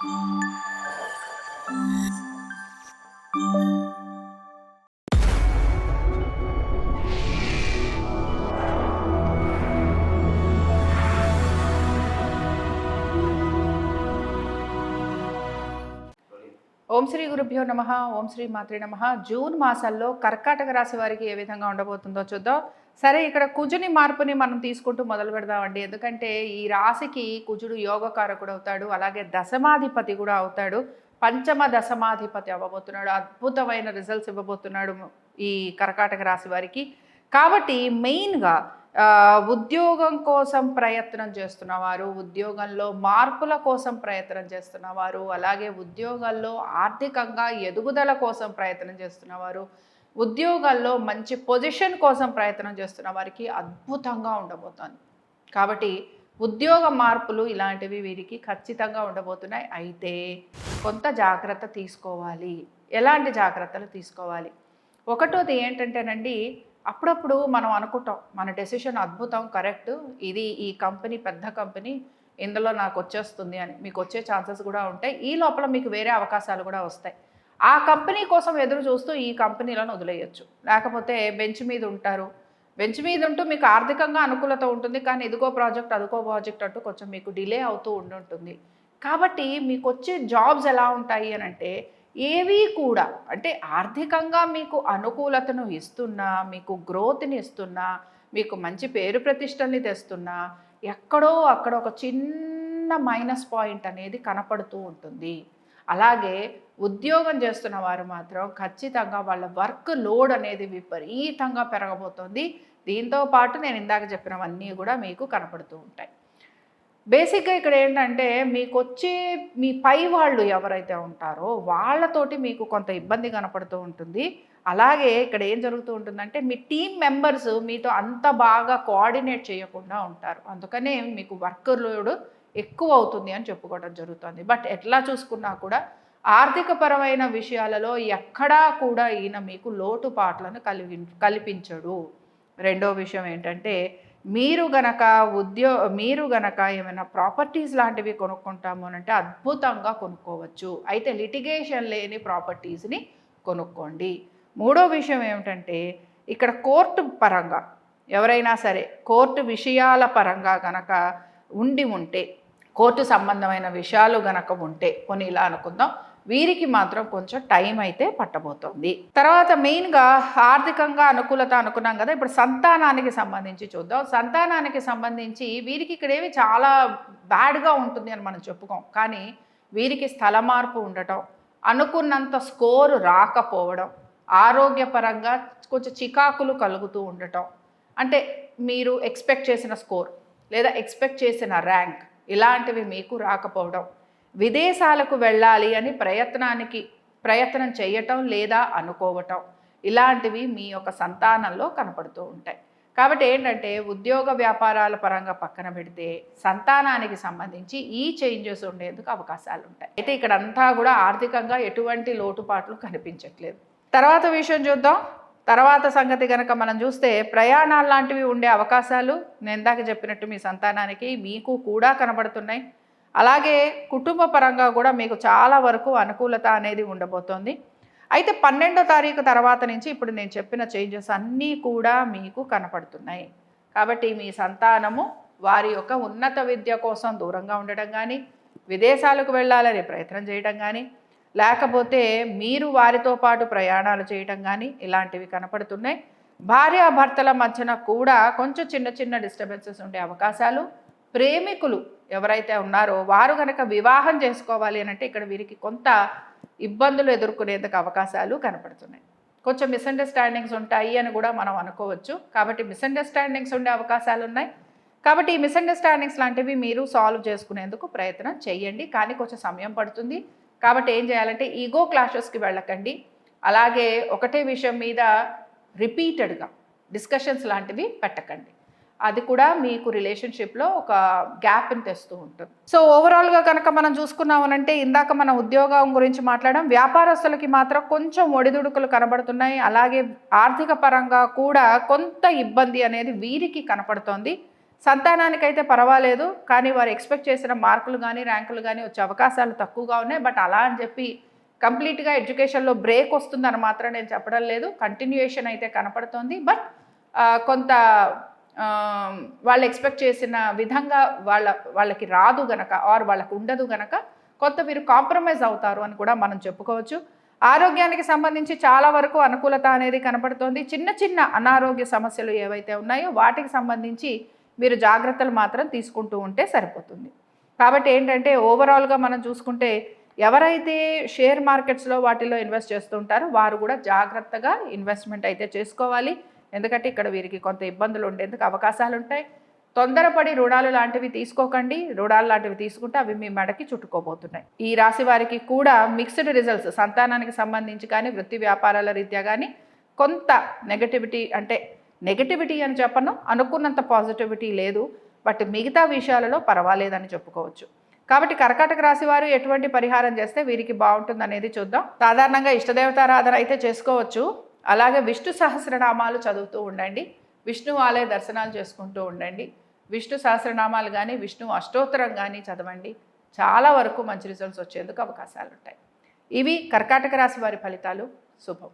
ఓం శ్రీ గురుభ్యో నమ ఓం శ్రీ మాతృ నమ. జూన్ మాసాల్లో కర్కాటక రాశి వారికి ఏ విధంగా ఉండబోతుందో చూద్దాం. సరే ఇక్కడ కుజుని మార్పుని మనం తీసుకుంటూ మొదలు పెడదామండి. ఎందుకంటే ఈ రాశికి కుజుడు యోగకారకుడు అవుతాడు అలాగే దశమాధిపతి కూడా అవుతాడు. పంచమ దశమాధిపతి అవ్వబోతున్నాడు అద్భుతమైన రిజల్ట్స్ ఇవ్వబోతున్నాడు ఈ కర్కాటక రాశి వారికి. కాబట్టి మెయిన్గా ఉద్యోగం కోసం ప్రయత్నం చేస్తున్నవారు ఉద్యోగంలో మార్పుల కోసం ప్రయత్నం చేస్తున్నవారు అలాగే ఉద్యోగాల్లో ఆర్థికంగా ఎదుగుదల కోసం ప్రయత్నం చేస్తున్నవారు ఉద్యోగాల్లో మంచి పొజిషన్ కోసం ప్రయత్నం చేస్తున్న వారికి అద్భుతంగా ఉండబోతోంది. కాబట్టి ఉద్యోగ మార్పులు ఇలాంటివి వీరికి ఖచ్చితంగా ఉండబోతున్నాయి. అయితే కొంత జాగ్రత్త తీసుకోవాలి. ఎలాంటి జాగ్రత్తలు తీసుకోవాలి? ఒకటోది ఏంటంటేనండి అప్పుడప్పుడు మనం అనుకుంటాం మన డెసిషన్ అద్భుతం కరెక్ట్ ఇది ఈ కంపెనీ పెద్ద కంపెనీ ఇందులో నాకు వచ్చేస్తుంది అని. మీకు వచ్చే ఛాన్సెస్ కూడా ఉంటాయి. ఈ లోపల మీకు వేరే అవకాశాలు కూడా వస్తాయి. ఆ కంపెనీ కోసం ఎదురు చూస్తూ ఈ కంపెనీలను వదిలేయచ్చు. లేకపోతే బెంచ్ మీద ఉంటారు. బెంచ్ మీద ఉంటూ మీకు ఆర్థికంగా అనుకూలత ఉంటుంది. కానీ ఇదిగో ప్రాజెక్ట్ అదిగో ప్రాజెక్ట్ అంటూ కొంచెం మీకు డిలే అవుతూ ఉండుంటుంది. కాబట్టి మీకు వచ్చే జాబ్స్ ఎలా ఉంటాయి అని అంటే ఏవి కూడా అంటే ఆర్థికంగా మీకు అనుకూలతను ఇస్తున్నా మీకు గ్రోత్ని ఇస్తున్నా మీకు మంచి పేరు ప్రతిష్టల్ని తెస్తున్నా ఎక్కడో అక్కడ ఒక చిన్న మైనస్ పాయింట్ అనేది కనపడుతూ ఉంటుంది. అలాగే ఉద్యోగం చేస్తున్న వారు మాత్రం ఖచ్చితంగా వాళ్ళ వర్క్ లోడ్ అనేది విపరీతంగా పెరగబోతోంది. దీంతో పాటు నేను ఇందాక చెప్పినవన్నీ కూడా మీకు కనపడుతూ ఉంటాయి. బేసిక్గా ఇక్కడ ఏంటంటే మీకు వచ్చే మీ పై వాళ్ళు ఎవరైతే ఉంటారో వాళ్ళతోటి మీకు కొంత ఇబ్బంది కనపడుతూ ఉంటుంది. అలాగే ఇక్కడ ఏం జరుగుతూ ఉంటుందంటే మీ టీం మెంబర్స్ మీతో అంత బాగా కోఆర్డినేట్ చేయకుండా ఉంటారు. అందుకనే మీకు వర్క్ లోడ్ ఎక్కువ అవుతుంది అని చెప్పుకోవడం జరుగుతుంది. బట్ ఎట్లా చూసుకున్నా కూడా ఆర్థికపరమైన విషయాలలో ఎక్కడా కూడా ఈయన మీకు లోటుపాట్లను కలిగి కల్పించడు. రెండో విషయం ఏంటంటే మీరు గనక ఉద్యో మీరు గనక ఏమైనా ప్రాపర్టీస్ లాంటివి కొనుక్కుంటాము అని అంటే అద్భుతంగా కొనుక్కోవచ్చు. అయితే లిటిగేషన్ లేని ప్రాపర్టీస్ని కొనుక్కోండి. మూడో విషయం ఏమిటంటే ఇక్కడ కోర్టు పరంగా ఎవరైనా సరే కోర్టు విషయాల పరంగా గనక ఉండి ఉంటే కోర్టు సంబంధమైన విషయాలు గనక ఉంటే కొన్ని ఇలా అనుకుందాం వీరికి మాత్రం కొంచెం టైం అయితే పట్టబోతోంది. తర్వాత మెయిన్గా ఆర్థికంగా అనుకూలత అనుకున్నాం కదా ఇప్పుడు సంతానానికి సంబంధించి చూద్దాం. సంతానానికి సంబంధించి వీరికి ఇక్కడేవి చాలా బ్యాడ్గా ఉంటుంది అని మనం చెప్పుకోం. కానీ వీరికి స్థల మార్పు ఉండటం అనుకున్నంత స్కోరు రాకపోవడం ఆరోగ్యపరంగా కొంచెం చికాకులు కలుగుతూ ఉండటం అంటే మీరు ఎక్స్పెక్ట్ చేసిన స్కోర్ లేదా ఎక్స్పెక్ట్ చేసిన ర్యాంక్ ఇలాంటివి మీకు రాకపోవడం విదేశాలకు వెళ్ళాలి అని ప్రయత్నానికి ప్రయత్నం చేయటం లేదా అనుకోవటం ఇలాంటివి మీ యొక్క సంతానంలో కనపడుతూ ఉంటాయి. కాబట్టి ఏంటంటే ఉద్యోగ వ్యాపారాల పరంగా పక్కన పెడితే సంతానానికి సంబంధించి ఈ చేంజెస్ ఉండేందుకు అవకాశాలు ఉంటాయి. అయితే ఇక్కడ అంతా కూడా ఆర్థికంగా ఎటువంటి లోటుపాట్లు కనిపించట్లేదు. తర్వాత విషయం చూద్దాం. తర్వాత సంగతి కనుక మనం చూస్తే ప్రయాణాలు లాంటివి ఉండే అవకాశాలు నేను ఇందాక చెప్పినట్టు మీ సంతానానికి మీకు కూడా కనబడుతున్నాయి. అలాగే కుటుంబ పరంగా కూడా మీకు చాలా వరకు అనుకూలత అనేది ఉండబోతోంది. అయితే పన్నెండో తారీఖు తర్వాత నుంచి ఇప్పుడు నేను చెప్పిన చేంజెస్ అన్నీ కూడా మీకు కనపడుతున్నాయి. కాబట్టి మీ సంతానము వారి యొక్క ఉన్నత విద్య కోసం దూరంగా ఉండడం కానీ విదేశాలకు వెళ్ళాలని ప్రయత్నం చేయడం కానీ లేకపోతే మీరు వారితో పాటు ప్రయాణాలు చేయటం కానీ ఇలాంటివి కనపడుతున్నాయి. భార్యాభర్తల మధ్యన కూడా కొంచెం చిన్న చిన్న డిస్టర్బెన్సెస్ ఉండే అవకాశాలు ప్రేమికులు ఎవరైతే ఉన్నారో వారు కనుక వివాహం చేసుకోవాలి అని అంటే ఇక్కడ వీరికి కొంత ఇబ్బందులు ఎదుర్కొనేందుకు అవకాశాలు కనపడుతున్నాయి. కొంచెం మిస్అండర్స్టాండింగ్స్ ఉంటాయి అని కూడా మనం అనుకోవచ్చు. కాబట్టి మిస్అండర్స్టాండింగ్స్ ఉండే అవకాశాలు ఉన్నాయి. కాబట్టి ఈ మిస్అండర్స్టాండింగ్స్ లాంటివి మీరు సాల్వ్ చేసుకునేందుకు ప్రయత్నం చేయండి. కానీ కొంచెం సమయం పడుతుంది. కాబట్టి ఏం చేయాలంటే ఈగో క్లాషెస్కి వెళ్ళకండి. అలాగే ఒకటే విషయం మీద రిపీటెడ్గా డిస్కషన్స్ లాంటివి పెట్టకండి. అది కూడా మీకు రిలేషన్షిప్లో ఒక గ్యాప్ని తెస్తూ ఉంటుంది. సో ఓవరాల్గా కనుక మనం చూసుకున్నామనంటే ఇందాక మన ఉద్యోగం గురించి మాట్లాడడం వ్యాపారస్తులకి మాత్రం కొంచెం ఒడిదుడుకులు కనబడుతున్నాయి. అలాగే ఆర్థిక పరంగా కూడా కొంత ఇబ్బంది అనేది వీరికి కనపడుతోంది. సంతానానికైతే పర్వాలేదు కానీ వారు ఎక్స్పెక్ట్ చేసిన మార్కులు కానీ ర్యాంకులు కానీ వచ్చే అవకాశాలు తక్కువగా ఉన్నాయి. బట్ అలా అని చెప్పి కంప్లీట్గా ఎడ్యుకేషన్లో బ్రేక్ వస్తుందని మాత్రం నేను చెప్పడం లేదు. కంటిన్యూయేషన్ అయితే కనపడుతోంది. బట్ కొంత వాళ్ళు ఎక్స్పెక్ట్ చేసిన విధంగా వాళ్ళ వాళ్ళకి రాదు గనక ఆర్ వాళ్ళకు ఉండదు గనక కొంత వీరు కాంప్రమైజ్ అవుతారు అని కూడా మనం చెప్పుకోవచ్చు. ఆరోగ్యానికి సంబంధించి చాలా వరకు అనుకూలత అనేది కనపడుతోంది. చిన్న చిన్న అనారోగ్య సమస్యలు ఏవైతే ఉన్నాయో వాటికి సంబంధించి మీరు జాగ్రత్తలు మాత్రం తీసుకుంటూ ఉంటే సరిపోతుంది. కాబట్టి ఏంటంటే ఓవరాల్గా మనం చూసుకుంటే ఎవరైతే షేర్ మార్కెట్స్లో వాటిలో ఇన్వెస్ట్ చేస్తుంటారో వారు కూడా జాగ్రత్తగా ఇన్వెస్ట్మెంట్ అయితే చేసుకోవాలి. ఎందుకంటే ఇక్కడ వీరికి కొంత ఇబ్బందులు ఉండేందుకు అవకాశాలు ఉంటాయి? తొందరపడి రుణాలు లాంటివి తీసుకోకండి. రుణాలు లాంటివి తీసుకుంటే అవి మీ మెడకి చుట్టుకోబోతున్నాయి. ఈ రాశి వారికి కూడా మిక్స్డ్ రిజల్ట్స్ సంతానానికి సంబంధించి కానీ వృత్తి వ్యాపారాల రీత్యా కానీ కొంత నెగటివిటీ అంటే నెగటివిటీ అని చెప్పను అనుకున్నంత పాజిటివిటీ లేదు. బట్ మిగతా విషయాలలో పర్వాలేదని చెప్పుకోవచ్చు. కాబట్టి కర్కాటక రాశి వారు ఎటువంటి పరిహారం చేస్తే వీరికి బాగుంటుంది అనేది చూద్దాం. సాధారణంగా ఇష్టదేవతారాధన అయితే చేసుకోవచ్చు. అలాగే విష్ణు సహస్రనామాలు చదువుతూ ఉండండి. విష్ణు ఆలయ దర్శనాలు చేసుకుంటూ ఉండండి. విష్ణు సహస్రనామాలు కానీ విష్ణు అష్టోత్తరం కానీ చదవండి. చాలా వరకు మంచి రిజల్ట్స్ వచ్చేందుకు అవకాశాలు ఉంటాయి ఇవి కర్కాటక రాశి వారి ఫలితాలు. శుభం.